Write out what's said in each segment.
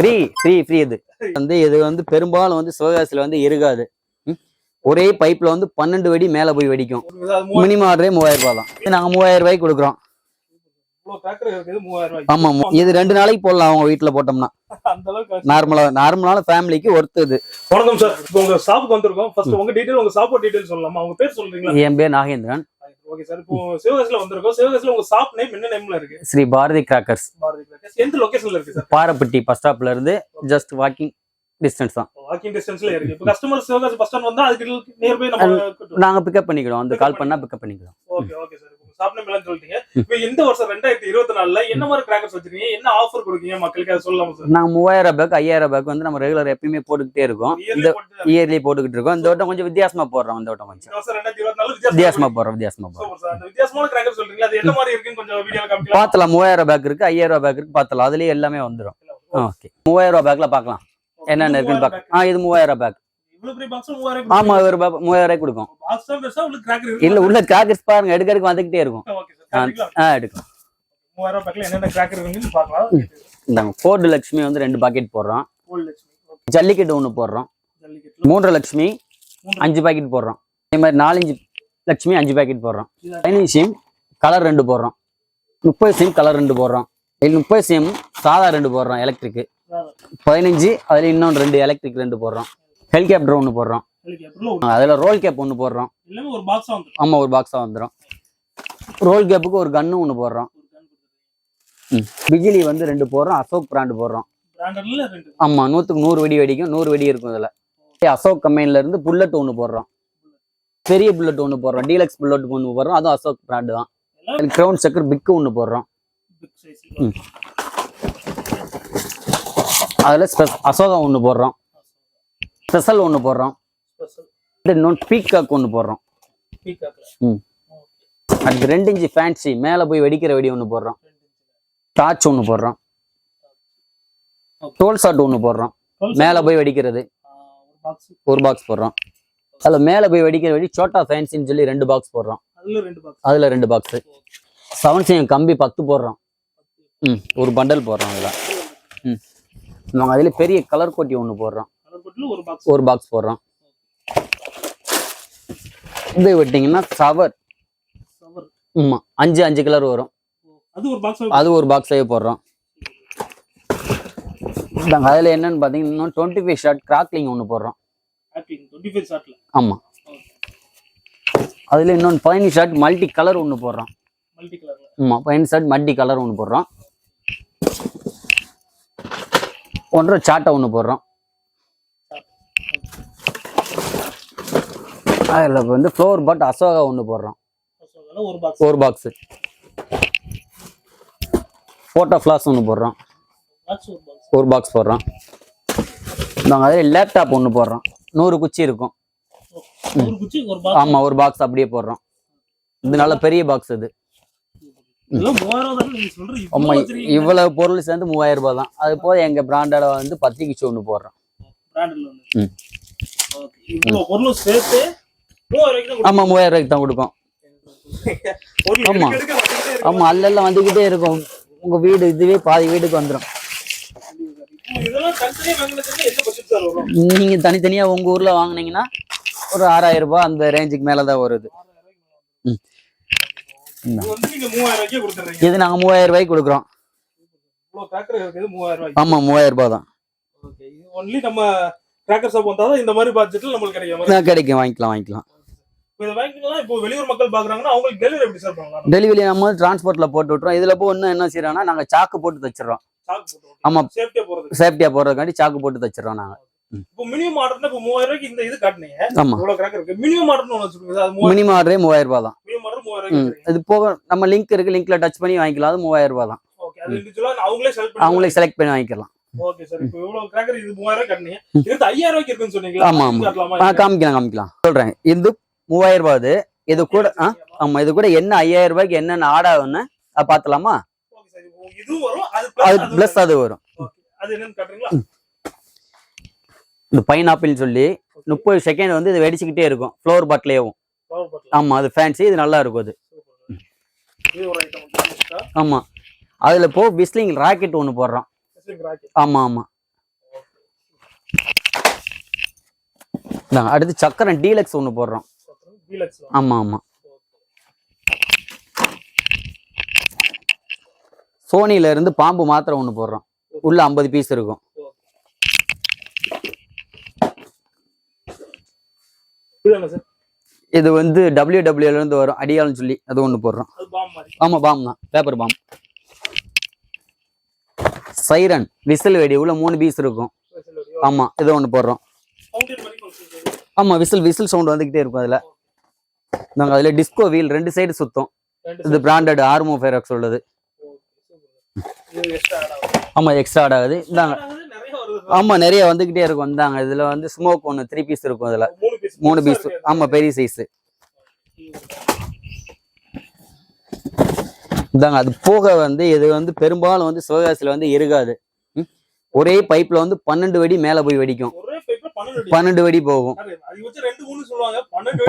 Free free free இது. வந்து இது வந்து பெரும்பாலும் வந்து சிவகாசியில் வந்து இருக்காது. ஒரே பைப்ல வந்து பன்னெண்டு வெடி மேல போய் வெடிக்கும். மினிமம் ஆர்டரே மூவாயிரம் ரூபாய் தான். இது நாங்க மூவாயிரம் ரூபாய்க்கு கொடுக்குறோம். இவ்வளவு டிராக்டர் இருக்குது மூவாயிரம் ரூபாய்க்கு ஆமா ஆமா இது ரெண்டு நாளைக்கு போடலாம் அவங்க வீட்டுல போட்டோம்னா. நார்மலா நார்மலான ஃபேமிலிக்கு ஒர்த்து இது. வணக்கம் சார் உங்க ஷாப்புக்கு வந்திருக்கோம். ஃபர்ஸ்ட் உங்க டீடைல் உங்க ஷாப் டீடைல் சொல்லலாமா? உங்க பேர் சொல்றீங்களா? என் பேர் நாகேந்திரன். ஓகே சார் இப்போ சிவகாசில வந்திருக்கோம். சிவகாசில உங்க ஷாப் நேம் என்ன நேம்ல இருக்கு? Shri Bharathi crackers Bharathi crackers. எந்த லொகேஷன்ல இருக்கு சார் பாரப்பட்டி பஸ் ஸ்டாப்ல இருந்து ஜஸ்ட் வாக்கிங் டிஸ்டன்ஸ் தான். வாக்கிங் டிஸ்டன்ஸ்ல இருக்கு. இப்போ கஸ்டமர் சிவகாசி பஸ் ஸ்டாண்ட் வந்தா அதுக்கு நியர்பை நம்ம நாங்க பிக்கப் பண்ணிக்கிறோம். அந்த கால் பண்ணா பிக்கப் பண்ணிக்கிறோம். Okay okay sir shop name சொல்லிட்டீங்க. இப்போ இந்த வருஷம் ரெண்டாயிரத்தி இருபத்தி நாலுல என்ன மாதிரி கிராக்கர்ஸ் வச்சிருக்கீங்க? என்ன ஆஃபர் கொடுக்கீங்க மக்களுக்கு? அதை சொல்லலாமா சார் நாங்க மூவாயிரம் பேக் ஐயாயிரம் பேக் வந்து நம்ம ரெகுலர் எப்பயுமே போட்டுக்கிட்டே இருக்கோம். இந்த இயர்லி போட்டு இயர்லி போட்டுக்கிட்டு இருக்கோம். இந்த வட்டம் கொஞ்சம் வித்தியாசமா போடுறோம் இந்த வட்டம் கொஞ்சம். வித்தியாசமா போடுறோம் வித்தியாசமா போடுறோம். வித்தியாசமான கிராக்கர் சொல்றீங்களா? அது என்ன மாதிரி இருக்குன்னு கொஞ்சம் வீடியோல காமிக்கலாம்? பாத்தலாம் மூவாயிரம் பேக் இருக்கு ஐயாயிரம் ரூபாய் பேக் இருக்கு பாத்தலாம். அதுலயே எல்லாமே வந்துடும் ஓகே. மூவாயிரம் ரூபாய் பேக்ல பாக்கலாம். என்னென்ன இருக்குன்னு பார்க்கலாம் ஆ இது மூவாயிரம் பேக் ஆமா ஒரு மூவாயிரம் ரூபாய் கொடுக்கும். இல்ல உள்ள கிராக்கர்ஸ் பாருங்க எடுக்க எடுக்க வந்துகிட்டே இருக்கும். பார்க்கலாம். இந்தாங்க ஃபோர்டு லட்சுமி வந்து ரெண்டு பாக்கெட் போடுறோம். ஜல்லிக்கட்டு ஒன்று போடுறோம். மூன்று லட்சுமி. அஞ்சு பாக்கெட் போடுறோம். அதே மாதிரி நாலஞ்சு லட்சுமி அஞ்சு பாக்கெட் போடுறோம். பதினஞ்சு சிம் கலர் ரெண்டு போடுறோம். முப்பது சிம் கலர் ரெண்டு போடுறோம். முப்பது சிம் சாதா ரெண்டு போடுறோம் எலக்ட்ரிக்கு பதினஞ்சு அதில் இன்னொன்று ரெண்டு எலக்ட்ரிக் ரெண்டு போடுறோம். ஹெலிகாப்டர் ஒன்று போடுறோம். அதில் ரோல் கேப் ஒன்று போடுறோம். ஆமாம் ஒரு பாக்ஸாக வந்துடும் ரோல் கேப்புக்கு ஒரு கன்று ஒன்று போடுறோம். ம். பிஜிலி வந்து ரெண்டு போடுறோம். அசோக் பிராண்டு போடுறோம். ஆமாம் நூற்றுக்கு நூறு வெடி வெடிக்கும். நூறு வெடி இருக்கும் இதில். அசோக் கம்பெனில இருந்து புல்லட் ஒன்று போடுறோம். பெரிய புல்லட் ஒன்று போடுறோம். டீலக்ஸ் புல்லட் ஒன்று போடுறோம். அதுவும் அசோக் பிராண்டு தான். கிரவுண்ட் சக்கர் பிக்கு ஒன்று போடுறோம். அதில் ஸ்பெஸ் அசோகா ஒன்று போடுறோம். ஸ்பெஷல் ஒன்று போடுறோம். இன்னொன்று பீக்காக் ஒன்று போடுறோம். ம். அதுக்கு ரெண்டு இன்ச்சு ஃபேன்சி மேலே போய் வெடிக்கிற வெடி ஒன்று போடுறோம். டார்ச் ஒன்று போடுறோம். டோல் ஷாட் ஒன்று போடுறோம். மேலே போய் வெடிக்கிறது. ஒரு பாக்ஸ் ஒரு பாக்ஸ் போடுறோம். அதில் மேலே போய் வெடிக்கிற வெடி சோட்டா ஃபேன்சின்னு சொல்லி ரெண்டு பாக்ஸ் போடுறோம். அதுல ரெண்டு பாக்ஸ் செவன் சிஎம் கம்பி பத்து போடுறோம். ம் ஒரு பண்டல் போடுறோம் அதில். ம். நாங்கள் அதில் பெரிய கலர் கோட்டி ஒன்று போடுறோம். ஒரு பாக்ஸ் போடுறோம். இது விட்டிங்கன்னா சவர் சவர் ஆமாம் அஞ்சு அஞ்சு கலர் வரும். அது ஒரு பாக்ஸ் அது ஒரு பாக்ஸாகவே போடுறோம். அதில் என்னன்னு பார்த்தீங்கன்னா இன்னும் டுவெண்ட்டி ஃபைவ் ஷார்ட் கிராக்லிங் ஒன்று போடுறோம் ஆமாம் அதில் இன்னொன்று பதினஞ்சு ஷார்ட் மல்டி கலர் ஒன்று போடுறோம். ஆமாம் பதினஞ்சு ஷார்ட் மல்டி கலர் ஒன்று போடுறோம். ஒன்றரை சாட்டை ஒன்று போடுறோம். அதில் வந்து ஃப்ளோர் பட் அசோகா ஒன்று போடுறோம். ஒரு பாக்ஸ் ஃபோட்டோ ஃப்ளாஸ் ஒன்று போடுறோம். ஒரு பாக்ஸ் போடுறோம். நாங்கள் அதில் லேப்டாப் ஒன்று போடுறோம். நூறு குச்சி இருக்கும். ஆமாம் ஒரு பாக்ஸ் அப்படியே போடுறோம். இது நல்ல பெரிய பாக்ஸ் இது. ஆமா இவ்வளவு பொருள் சேர்ந்து மூவாயிரம் ரூபாய் தான். அது போக எங்க பிராண்டோட வந்து பத்து கிச்சு ஒன்று போடுறோம். ஆமா மூவாயிரம் ரூபாய்க்கு தான் கொடுக்கும் ஆமா. ஆமா அல்லெல்லாம் வந்துகிட்டே இருக்கும். உங்க வீடு இதுவே பாதி வீட்டுக்கு வந்துடும் நீங்க தனித்தனியா உங்க ஊர்ல வாங்குனீங்கன்னா ஒரு ஆறாயிரம் ரூபாய் அந்த ரேஞ்சுக்கு மேலதான் வருது. ம். இது நீங்க மூவாயிரம் ரூபாய்க்கே கொடுக்குறோம். ஆமா மூவாயிரம் ரூபாய் தான். ஒன்லி நம்ம கிராக்கர் ஷாப் வந்தாதான் இந்த மாதிரி பட்ஜெட்ல நம்மளுக்கு கிடைக்கும் நான் கிடைக்கும். வாங்கிக்கலாம் வாங்கிக்கலாம். இப்போ இதை வாங்கிக்கலாம் இப்போ வெளியூர் மக்கள் பாக்குறாங்கன்னா அவங்களுக்கு டெலிவரி எப்படி சார் பண்ணலாம்? டெலிவரி நம்ம டிரான்ஸ்போர்ட்ல போட்டு விட்டுறோம். இதுல போய் இன்னும் என்ன செய்யறோம்னா நாங்க சாக்கு போட்டு தச்சிடுறோம். ஆமா. சேஃப்டியா போறது சேஃப்டியா போடுறதுக்காண்டி சாக்கு போட்டு தச்சிடுறோம் நாங்க. இப்போ மினிமம் ஆர்டர்னா இப்போ மூவாயிரம் ரூபாய்க்கு இந்த இது காட்டுனீங்க. ஆமா. இவ்வளவு கிராக்கர் இருக்கு. மினிமம் ஆர்டர்னு ஒன்று வச்சிருக்கீங்க அது மூவாயிரம் மினிமம் ஆர்டரே மூவாயிரம் ரூபாய் தான். மினிமம் ஆர்டர் மூவாயிரம் ம். ரூபாய்க்கு இது போக நம்ம லிங்க் இருக்கு. லிங்க்ல டச் பண்ணி வாங்கிக்கலாம். அது மூவாயிரம் ரூபாய் தான். ஓகே அது இண்டிவிஜுவலா அவங்களே செலக்ட் பண்ணி அவங்களே செலக்ட் பண்ணி வாங்கிக்கலாம். ஓகே சார் இப்போ இவ்வளவு கிராக்கர் இது மூவாயிரம் ரூபாய் காட்டுனீங்க. இது ஐயாயிரம் ரூபாய்க்கு இருக்குன்னு சொன்னீங்களா? ஆமா, ஆமா. காமிக்கலாம் காமிக்கலாம். சொல்றேன். இது மூவாயிரம் ரூபாய் அது இது கூட ஆ ஆமா இது கூட என்ன ஐயாயிரம் ரூபாய்க்கு என்னென்ன அதை பார்த்தலாமா? அது பிளஸ் அது வரும். இந்த பைனாப்பிள் சொல்லி முப்பது செகண்ட் வந்து இது வெடிச்சுக்கிட்டே இருக்கும். ஃப்ளோர் பாட்லேயும் ஆமா அது ஃபேன்சி இது நல்லா இருக்கும் அது. ஆமா. அதுல போ பிஸ்லிங் ராக்கெட் ஒன்று போடுறோம். ஆமா ஆமா. அடுத்து சக்கரம் டீலக்ஸ் ஒன்று போடுறோம். டீலக்ஸ் ஆமா ஆமா. சோனில இருந்து பாம்பு மாத்திரை ஒன்று போடுறோம். உள்ள ஐம்பது பீஸ் இருக்கும். இது வந்து டபிள்யூ டபிள்யூல இருந்து வரும். அடியாள்னு சொல்லி அது ஒன்று போடுறோம். அது பாம் தான். பேப்பர் பாம் சைரன் விசில் வெடி. உள்ள மூணு பீஸ் இருக்கும். ஆமா இது ஒன்று போடுறோம். ஃபவுண்டன் மாதிரி கொடுத்துருக்கீங்க ஆமா விசில் விசில் சவுண்ட் வந்துகிட்டே இருக்கும் அதுல. நாங்க அதுல டிஸ்கோ வீல் ரெண்டு சைடு சுத்தம். இது பிராண்டட் ஆர்மோ ஃபேரக்ஸ் உள்ளது. எக்ஸ்ட்ரா ஆட் ஆமா எக்ஸ்ட்ரா ஆட் ஆகுது. இந்தாங்க. நிறைய ஆமா நிறைய வந்துகிட்டே இருக்கும். இந்தாங்க இதுல வந்து ஸ்மோக் ஒன்று த்ரீ பீஸ் இருக்கும் அதுல. மூணு பீஸ் ஆமா பெரிய சைஸ் இந்தாங்க அது போக வந்து இது வந்து பெரும்பாலும் வந்து சிவகாசியில வந்து இருக்காது? ஒரே பைப்ல வந்து பன்னெண்டு வெடி மேல போய் வெடிக்கும். பன்னெண்டு வெடி போகும்.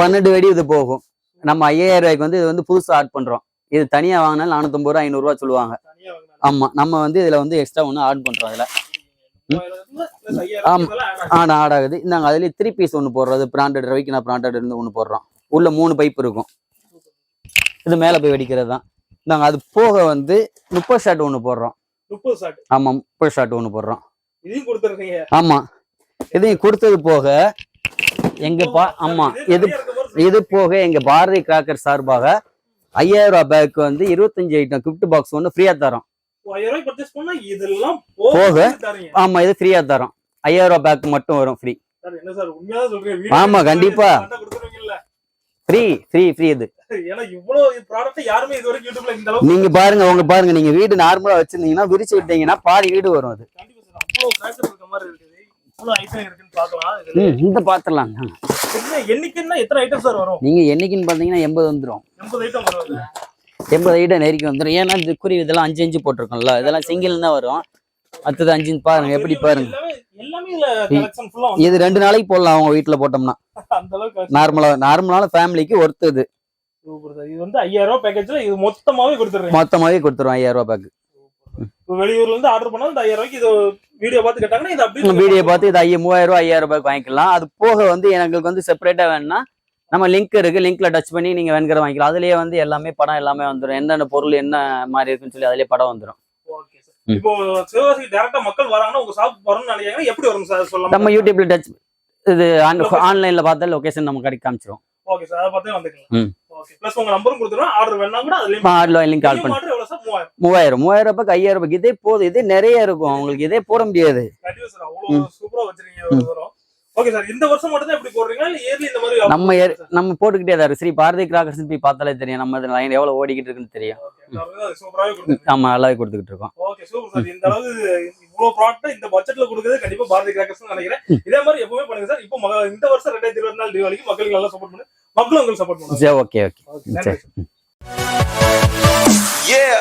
பன்னெண்டு வெடி இது போகும். நம்ம ஐயாயிரம் ரூபாய்க்கு வந்து இது வந்து புதுசா ஆட் பண்றோம். இது தனியா வாங்கினாலும் நானூத்தம்பது ரூபா ஐநூறு ரூபா சொல்லுவாங்க. ஆமா நம்ம வந்து இதுல வந்து எக்ஸ்ட்ரா ஒன்று ஆட் பண்றோம் இதுல ஆமா. ஆட் ஆகுது. இந்தாங்க அதுலயே த்ரீ பீஸ் ஒன்று போடுறது பிராண்டட் ரவிக்கு நான் பிராண்டட் இருந்து ஒன்று போடுறோம். உள்ள மூணு பைப் இருக்கும். இது மேல போய் வெடிக்கிறது தான். இந்தாங்க அது போக வந்து முப்பது ஷாட் ஒன்று போடுறோம். முப்பது ஷாட் ஆமா முப்பது ஷாட் ஒன்று போடுறோம். இதையும் கொடுத்துருக்கீங்க. ஆமா. இதையும் கொடுத்தது போக எங்க பா ஆமா இது இது போக எங்க பாரதி கிராக்கர் சார்பாக ஐயாயிரம் ரூபாய் பேக் வந்து இருபத்தஞ்சு ஐட்டம் கிஃப்ட் பாக்ஸ் ஒன்று ஃப்ரீயா தரோம் போக. ஆமா இது ஃப்ரீயா தரோம் ஐயாயிரம் ரூபாய் பேக் மட்டும் வரும் ஃப்ரீ ஆமா, கண்டிப்பா. ஃப்ரீ ஃப்ரீ ஃப்ரீ இது. நீங்க பாருங்க உங்க பாருங்க. நீங்க வீடு நார்மலா வச்சிருந்தீங்கன்னா விரிச்சு விட்டீங்கன்னா பாதி வீடு வரும் அது. ம் இந்த பாத்திரலாம் என்ன எண்ணிக்கைன்னா எத்தனை ஐட்டம் சார் வரும்? நீங்க என்னைக்குன்னு பாத்தீங்கன்னா எண்பது வந்துரும். எண்பது ஐட்டம் வரும் எண்பது ஐட்டம் நெருக்கி வந்துரும். ஏன்னா இது குருவி இதெல்லாம் அஞ்சு அஞ்சு போட்டிருக்கோம்ல. இதெல்லாம் சிங்கிள் தான் வரும். அடுத்தது அஞ்சு பாருங்க எப்படி பாருங்க. இது ரெண்டு நாளைக்கு போடலாம் அவங்க வீட்டுல போட்டோம்னா. நார்மலா நார்மலான ஃபேமிலிக்கு ஒருத்தது இது. வந்து ஐயாயிரம் ரூபாய் பேக்கேஜ்ல இது மொத்தமாவே மொத்தமாவே கொடுத்துருவோம் ஐயாயிரம் ரூபாய் பேக் இப்போ வெளியூர்ல இருந்து ஆர்டர் பண்ணா இந்த ஐயாயிரம் ரூபாய்க்கு இது வீடியோ பார்த்து கேட்டாங்கன்னா இது அப்படியே வீடியோ பார்த்து இது ஐயா மூவாயிரம் ரூபாய் ஐயாயிரம் ரூபாய்க்கு வாங்கிக்கலாம். அது போக வந்து எங்களுக்கு வந்து செப்பரேட்டா வேணும்னா நம்ம லிங்க் இருக்கு. லிங்க்ல டச் பண்ணி நீங்க வேணுங்கிறத வாங்கிக்கலாம். அதுலயே வந்து எல்லாமே படம் எல்லாமே வந்துடும் என்னென்ன பொருள் என்ன மாதிரி இருக்குன்னு சொல்லி அதுலயே படம் வந்துடும். இப்போ சிவகாசி டேரக்டா மக்கள் வராங்கன்னா உங்க ஷாப் வரணும்னு நினைக்கிறாங்க எப்படி வரும் சார் சொல்லலாம் நம்ம யூடியூப்ல டச் இது ஆன்லைன்ல பார்த்தா லொகேஷன் நம்ம கடைக்கு காமிச்சிரும். ஓகே சார் அதை பார்த்தே வந்துக்கலாம். மூவாயிரம். மூவாயிரம். ஐயாயிரம் ரூபாய்க்கு இதே போதும். இதே நிறைய இருக்கும். உங்களுக்கு இதே போட முடியாது. நம்ம நம்ம போட்டுக்கிட்டே தான். ஸ்ரீ பாரதி கிராக்கர்ஸ் போய் பார்த்தாலே தெரியும். நம்ம லைன் எவ்வளவு ஓடிக்கிட்டு இருக்குன்னு தெரியும். ஆமா நல்லாவே கொடுத்துக்கிட்டு இருக்கோம். ஓகே சூப்பர் சார் இந்த அளவுக்கு இவ்வளவு ப்ராடக்ட் இந்த பட்ஜெட்ல கொடுக்குறது கண்டிப்பா பாரதி கிராக்கர்ஸ் நினைக்கிறேன். இதே மாதிரி எப்பவுமே பண்ணுங்க சார் இப்போ இந்த வருஷம் ரெண்டாயிரத்தி இருபத்தி நாலு தீபாவளிக்கு மக்களுக்கு நல்லா சப்போர்ட் பண்ணு. மக்களும் உங்களுக்கு சப்போர்ட் பண்ணுவாங்க. ஓகே ஓகே சரி. Yeah.